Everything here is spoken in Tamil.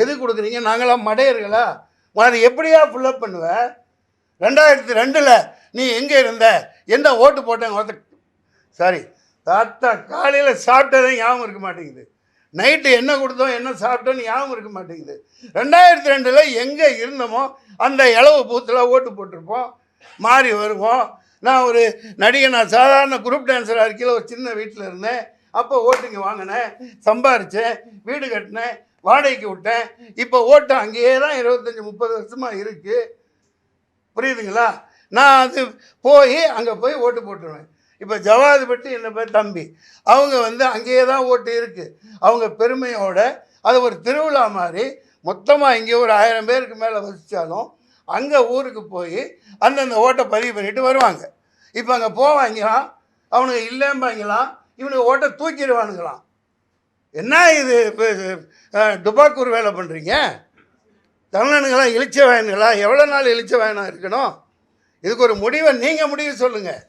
எது கொடுக்குறீங்க? நாங்களாம் மடையர்களா? உனது எப்படியா ஃபுல்லப் பண்ணுவேன் ரெண்டாயிரத்தி ரெண்டில் நீ எங்கே இருந்த? எந்த ஓட்டு போட்டேன்? ஒருத்த சாரி தாத்தா காலையில் சாப்பிட்டதே ஞாபகம் இருக்க மாட்டேங்குது. நைட்டு என்ன கொடுத்தோம் என்ன சாப்பிட்டோன்னு ஞாபகம் இருக்க மாட்டேங்குது. ரெண்டாயிரத்தி ரெண்டில் எங்கே இருந்தோமோ அந்த இளவு பூத்தில் ஓட்டு போட்டிருப்போம். மாறி வருவோம். நான் ஒரு நடிகை நான் சாதாரண குரூப் டான்ஸராக இருக்கையில் ஒரு சின்ன வீட்டில் இருந்தேன். அப்போ ஓட்டுங்க வாங்கினேன் சம்பாரித்தேன் வீடு கட்டினேன். வாடகைக்கு விட்டேன். இப்போ ஓட்டம் அங்கேயே தான் இருபத்தஞ்சி முப்பது வருஷமாக இருக்குது புரியுதுங்களா? நான் அது போய் அங்கே போய் ஓட்டு போட்டுருவேன். இப்போ ஜவாதுபட்டி என்ன பேர்? தம்பி. அவங்க வந்து அங்கேயே தான் ஓட்டு இருக்குது அவங்க பெருமையோட அது ஒரு திருவிழா மாதிரி மொத்தமாக இங்கே ஒரு ஆயிரம் பேருக்கு மேலே வசித்தாலும் அங்கே ஊருக்கு போய் அந்தந்த ஓட்டை பதிவு பண்ணிட்டு வருவாங்க. இப்போ அங்கே போவாங்களாம் அவனுங்க இல்லைம்பாங்களாம் இவனுக்கு ஓட்டை தூக்கிடுவானுங்களாம். என்ன இது? இப்போ டுபாக்கூர் வேலை பண்ணுறீங்க தமிழனுங்களா இழிச்ச வயனுங்களா எவ்வளோ நாள் இழிச்ச வயனாக இருக்கணும்? இதுக்கு ஒரு முடிவை நீங்கள் முடிவு சொல்லுங்கள்